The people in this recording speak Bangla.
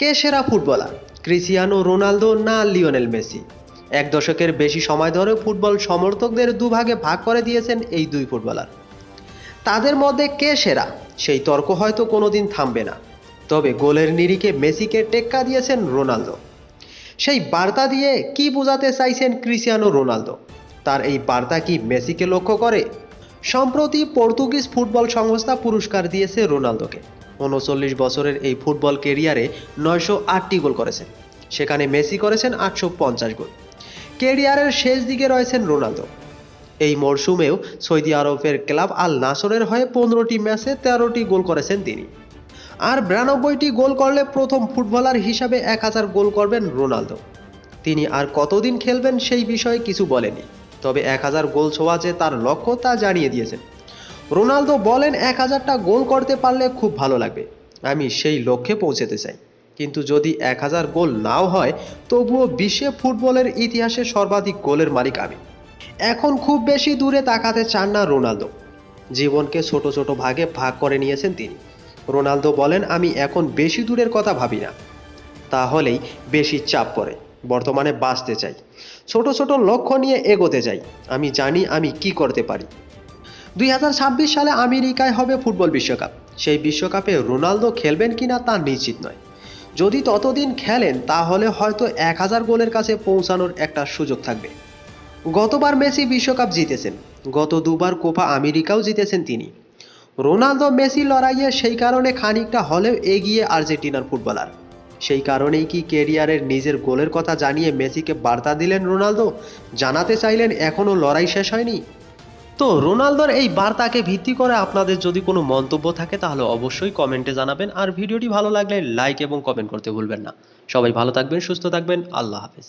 কে সেরা ফুটবলার? ক্রিসিয়ানো রোনালদো না লিওনেল মেসি? এক দশকের বেশি সময় ধরে ফুটবল সমর্থকদের দুভাগে ভাগ করে দিয়েছেন এই দুই ফুটবলার। তাদের মধ্যে কে সেরা? সেই তর্ক হয়তো কোনোদিন থামবে না। তবে গোলের নিরিখে মেসিকে টেক্কা দিয়েছেন রোনালদো। সেই বার্তা দিয়ে কি বোঝাতে চাইছেন ক্রিসিয়ানো রোনালদো? তার এই বার্তা কি মেসিকে লক্ষ্য করে? সম্প্রতি পর্তুগিজ ফুটবল সংস্থা পুরস্কার দিয়েছে রোনালদোকে। উনচল্লিশ বছরের এই ফুটবল কেরিয়ারে নয়শো আটটি গোল করেছেন। সেখানে মেসি করেছেন আটশো পঞ্চাশ গোল। কেরিয়ারের শেষ দিকে রয়েছেন রোনালদো। এই মরশুমেও সৌদি আরবের ক্লাব আল নাসরের হয়ে পনেরোটি ম্যাচে তেরোটি গোল করেছেন তিনি। আর বিরানব্বইটি গোল করলে প্রথম ফুটবলার হিসাবে এক হাজার গোল করবেন রোনালদো। তিনি আর কতদিন খেলবেন সেই বিষয়ে কিছু বলেনি, তবে এক হাজার গোল ছোঁয়া যে তার লক্ষ্য তা জানিয়ে দিয়েছেন। রোনালদো বলেন এক হাজারটা গোল করতে পারলে খুব ভালো লাগবে। আমি সেই লক্ষ্যে পৌঁছতে চাই। কিন্তু যদি এক হাজার গোল নাও হয়, তবুও বিশ্বে ফুটবলের ইতিহাসে সর্বাধিক গোলের মালিক আমি। এখন খুব বেশি দূরে তাকাতে চান না রোনালদো। জীবনকে ছোট ছোট ভাগে ভাগ করে নিয়েছেন তিনি। রোনালদো বলেন, আমি এখন বেশি দূরের কথা ভাবি না। তাহলেই বেশি চাপ পড়ে। বর্তমানে বাঁচতে চাই। ছোট ছোট লক্ষ্য নিয়ে এগোতে চাই। আমি জানি আমি কি করতে পারি। দুই হাজার ছাব্বিশ সালে আমেরিকায় হবে ফুটবল বিশ্বকাপ। সেই বিশ্বকাপে রোনালদো খেলবেন কিনা তা নিশ্চিত নয়। যদি ততদিন খেলেন, তাহলে হয়তো এক হাজার গোলের কাছে পৌঁছানোর একটা সুযোগ থাকবে। গতবার মেসি বিশ্বকাপ জিতেছেন। গত দুবার কোপা আমেরিকাও জিতেছেন তিনি। রোনালদো মেসি লড়াইয়ে সেই কারণে খানিকটা হলেও এগিয়ে আর্জেন্টিনার ফুটবলার। সেই কারণেই কি কেরিয়ারের নিজের গোলের কথা জানিয়ে মেসিকে বার্তা দিলেন রোনালদো? জানাতে চাইলেন এখনও লড়াই শেষ হয়নি? তো রোনালদোর এই বার্তাকে ভিত্তি করে আপনাদের যদি কোনো মন্তব্য থাকে, তাহলে অবশ্যই কমেন্টে জানাবেন। আর ভিডিওটি ভালো লাগলে লাইক এবং কমেন্ট করতে ভুলবেন না। সবাই ভালো থাকবেন, সুস্থ থাকবেন। আল্লাহ হাফেজ।